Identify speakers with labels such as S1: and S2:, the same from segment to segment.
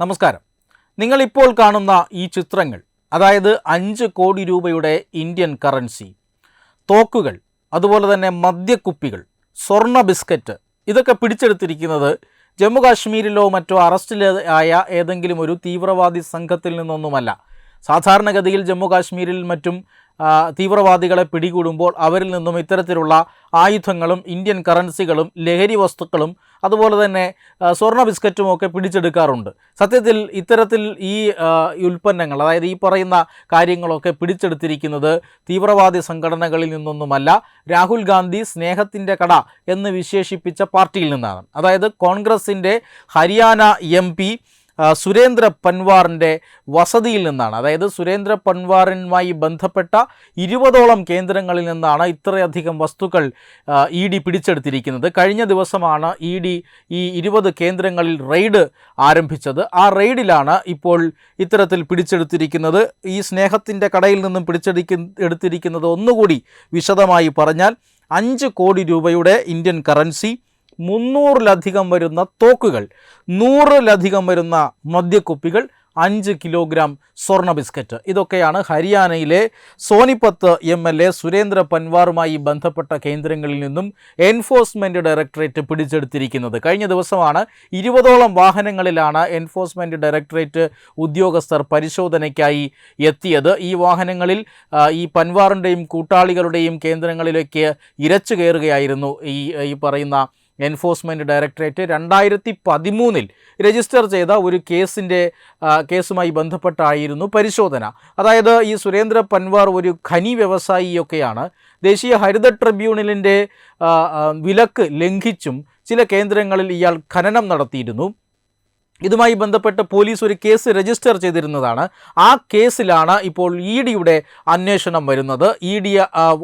S1: നമസ്കാരം. നിങ്ങളിപ്പോൾ കാണുന്ന ഈ ചിത്രങ്ങൾ അതായത് അഞ്ച് കോടി രൂപയുടെ ഇന്ത്യൻ കറൻസി തോക്കുകൾ അതുപോലെ തന്നെ മദ്യക്കുപ്പികൾ സ്വർണ ബിസ്ക്കറ്റ് ഇതൊക്കെ പിടിച്ചെടുത്തിരിക്കുന്നത് ജമ്മു കാശ്മീരിലോ മറ്റോ അറസ്റ്റിലായ ഏതെങ്കിലും ഒരു തീവ്രവാദി സംഘത്തിൽ നിന്നൊന്നുമല്ല. സാധാരണഗതിയിൽ ജമ്മു കാശ്മീരിൽ മറ്റും തീവ്രവാദികളെ പിടികൂടുമ്പോൾ അവരിൽ നിന്നും ഇത്തരത്തിലുള്ള ആയുധങ്ങളും ഇന്ത്യൻ കറൻസികളും ലഹരി വസ്തുക്കളും അതുപോലെ തന്നെ സ്വർണ ബിസ്ക്കറ്റും ഒക്കെ പിടിച്ചെടുക്കാറുണ്ട്. സത്യത്തിൽ ഇത്തരത്തിൽ ഈ ഉൽപ്പന്നങ്ങൾ അതായത് ഈ പറയുന്ന കാര്യങ്ങളൊക്കെ പിടിച്ചെടുത്തിരിക്കുന്നത് തീവ്രവാദി സംഘടനകളിൽ നിന്നൊന്നുമല്ല രാഹുൽ ഗാന്ധി സ്നേഹത്തിന്റെ കട എന്ന് വിശേഷിപ്പിച്ച പാർട്ടിയിൽ നിന്നാണ്. അതായത് കോൺഗ്രസിന്റെ ഹരിയാന എം സുരേന്ദ്ര പൻവാറിന്റെ വസതിയിൽ നിന്നാണ്. അതായത് സുരേന്ദ്ര പൻവാറുമായി ബന്ധപ്പെട്ട ഇരുപതോളം കേന്ദ്രങ്ങളിൽ നിന്നാണ് ഇത്രയധികം വസ്തുക്കൾ ഇ ഡി പിടിച്ചെടുത്തിരിക്കുന്നത്. കഴിഞ്ഞ ദിവസമാണ് ഇ ഡി ഈ ഇരുപത് കേന്ദ്രങ്ങളിൽ റെയ്ഡ് ആരംഭിച്ചത്. ആ റെയ്ഡിലാണ് ഇപ്പോൾ ഇത്തരത്തിൽ പിടിച്ചെടുത്തിരിക്കുന്നത്. ഈ സ്നേഹത്തിന്റെ കടയിൽ നിന്നും പിടിച്ചെടുക്ക എടുത്തിരിക്കുന്നത് ഒന്നുകൂടി വിശദമായി പറഞ്ഞാൽ അഞ്ച് കോടി രൂപയുടെ ഇന്ത്യൻ കറൻസി മുന്നൂറിലധികം വരുന്ന തോക്കുകൾ നൂറിലധികം വരുന്ന മദ്യക്കുപ്പികൾ അഞ്ച് കിലോഗ്രാം സ്വർണ ബിസ്ക്കറ്റ്. ഇതൊക്കെയാണ് ഹരിയാനയിലെ Sonipat M L A Surendra പൻവാറുമായി ബന്ധപ്പെട്ട കേന്ദ്രങ്ങളിൽ നിന്നും എൻഫോഴ്സ്മെന്റ് ഡയറക്ടറേറ്റ് പിടിച്ചെടുത്തിരിക്കുന്നത്. കഴിഞ്ഞ ദിവസമാണ് ഇരുപതോളം വാഹനങ്ങളിലാണ് എൻഫോഴ്സ്മെന്റ് ഡയറക്ടറേറ്റ് ഉദ്യോഗസ്ഥർ പരിശോധനയ്ക്കായി എത്തിയത്. ഈ വാഹനങ്ങളിൽ ഈ പൻവാറിന്റെയും കൂട്ടാളികളുടെയും കേന്ദ്രങ്ങളിലേക്ക് ഇരച്ചു കയറുകയായിരുന്നു ഈ ഈ പറയുന്ന എൻഫോഴ്സ്മെന്റ് ഡയറക്ടറേറ്റ് രണ്ടായിരത്തി പതിമൂന്നിൽ രജിസ്റ്റർ ചെയ്ത ഒരു കേസിന്റെ കേസുമായി ബന്ധപ്പെട്ടായിരുന്നു പരിശോധന. അതായത് ഈ സുരേന്ദ്ര പൻവാർ ഒരു ഖനി വ്യവസായിയൊക്കെയാണ്. ദേശീയ ഹരിത ട്രിബ്യൂണലിന്റെ വിലക്ക് ലംഘിച്ചും ചില കേന്ദ്രങ്ങളിൽ ഇയാൾ ഖനനം നടത്തിയിരുന്നു. ഇതുമായി ബന്ധപ്പെട്ട് പോലീസ് ഒരു കേസ് രജിസ്റ്റർ ചെയ്തിരുന്നതാണ്. ആ കേസിലാണ് ഇപ്പോൾ ഇ ഡിയുടെ അന്വേഷണം വരുന്നത്. ഇ ഡി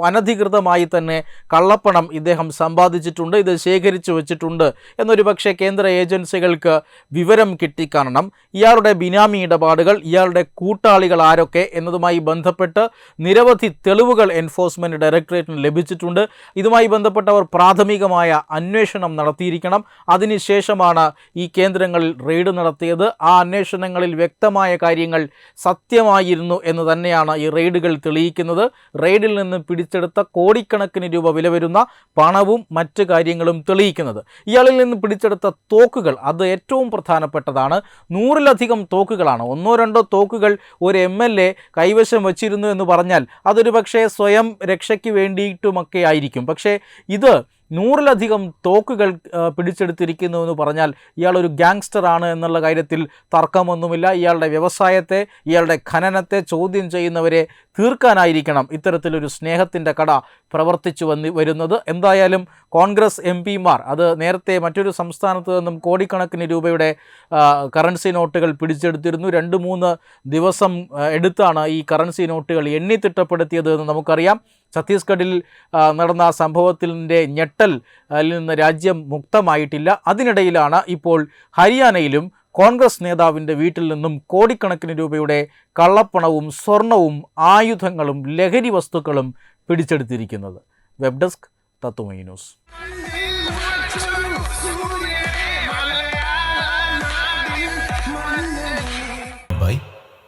S1: അനധികൃതമായി തന്നെ കള്ളപ്പണം ഇദ്ദേഹം സമ്പാദിച്ചിട്ടുണ്ട്. ഇത് ശേഖരിച്ചു വച്ചിട്ടുണ്ട് എന്നൊരു പക്ഷേ കേന്ദ്ര ഏജൻസികൾക്ക് വിവരം കിട്ടിക്കാണണം. ഇയാളുടെ ബിനാമി ഇടപാടുകൾ ഇയാളുടെ കൂട്ടാളികൾ ആരൊക്കെ എന്നതുമായി ബന്ധപ്പെട്ട് നിരവധി തെളിവുകൾ എൻഫോഴ്സ്മെന്റ് ഡയറക്ടറേറ്റിന് ലഭിച്ചിട്ടുണ്ട്. ഇതുമായി ബന്ധപ്പെട്ടവർ പ്രാഥമികമായ അന്വേഷണം നടത്തിയിരിക്കണം. അതിനുശേഷമാണ് ഈ കേന്ദ്രങ്ങളിൽ നടത്തിയത്. ആ അന്വേഷണങ്ങളിൽ വ്യക്തമായ കാര്യങ്ങൾ സത്യമായിരുന്നു എന്ന് തന്നെയാണ് ഈ റെയ്ഡുകൾ തെളിയിക്കുന്നത്. റെയ്ഡിൽ നിന്ന് പിടിച്ചെടുത്ത കോടിക്കണക്കിന് രൂപ വില വരുന്ന പണവും മറ്റ് കാര്യങ്ങളും തെളിയിക്കുന്നത്. ഇയാളിൽ നിന്ന് പിടിച്ചെടുത്ത തോക്കുകൾ അത് ഏറ്റവും പ്രധാനപ്പെട്ടതാണ്. നൂറിലധികം തോക്കുകളാണ്. ഒന്നോ രണ്ടോ തോക്കുകൾ ഒരു എം എൽ എ കൈവശം വച്ചിരുന്നു എന്ന് പറഞ്ഞാൽ അതൊരു പക്ഷേ സ്വയം രക്ഷയ്ക്ക് വേണ്ടിയിട്ടുമൊക്കെ ആയിരിക്കും. പക്ഷേ ഇത് നൂറിലധികം തോക്കുകൾ പിടിച്ചെടുത്തിരിക്കുന്നു എന്ന് പറഞ്ഞാൽ ഇയാളൊരു ഗ്യാങ്സ്റ്റർ ആണ് എന്നുള്ള കാര്യത്തിൽ തർക്കമൊന്നുമില്ല. ഇയാളുടെ വ്യവസായത്തെ ഇയാളുടെ ഖനനത്തെ ചോദ്യം ചെയ്യുന്നവരെ തീർക്കാനായിരിക്കണം ഇത്തരത്തിലൊരു സ്നേഹത്തിന്റെ കട പ്രവർത്തിച്ചു വന്ന് വരുന്നത്. എന്തായാലും കോൺഗ്രസ് എം പിമാർ അത് നേരത്തെ മറ്റൊരു സംസ്ഥാനത്ത് നിന്നും കോടിക്കണക്കിന് രൂപയുടെ കറൻസി നോട്ടുകൾ പിടിച്ചെടുത്തിരുന്നു. രണ്ട് മൂന്ന് ദിവസം എടുത്താണ് ഈ കറൻസി നോട്ടുകൾ എണ്ണി തിട്ടപ്പെടുത്തിയത് എന്ന് നമുക്കറിയാം. ഛത്തീസ്ഗഡിൽ നടന്ന സംഭവത്തിന്റെ ഞെട്ടൽ നിന്ന് രാജ്യം മുക്തമായിട്ടില്ല. അതിനിടയിലാണ് ഇപ്പോൾ ഹരിയാനയിലും കോൺഗ്രസ് നേതാവിന്റെ വീട്ടിൽ നിന്നും കോടിക്കണക്കിന് രൂപയുടെ കള്ളപ്പണവും സ്വർണവും ആയുധങ്ങളും ലഹരി വസ്തുക്കളും പിടിച്ചെടുത്തിരിക്കുന്നത്. Web desk Tatwamayi news.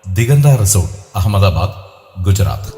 S2: Diganta resort Ahmedabad Gujarat.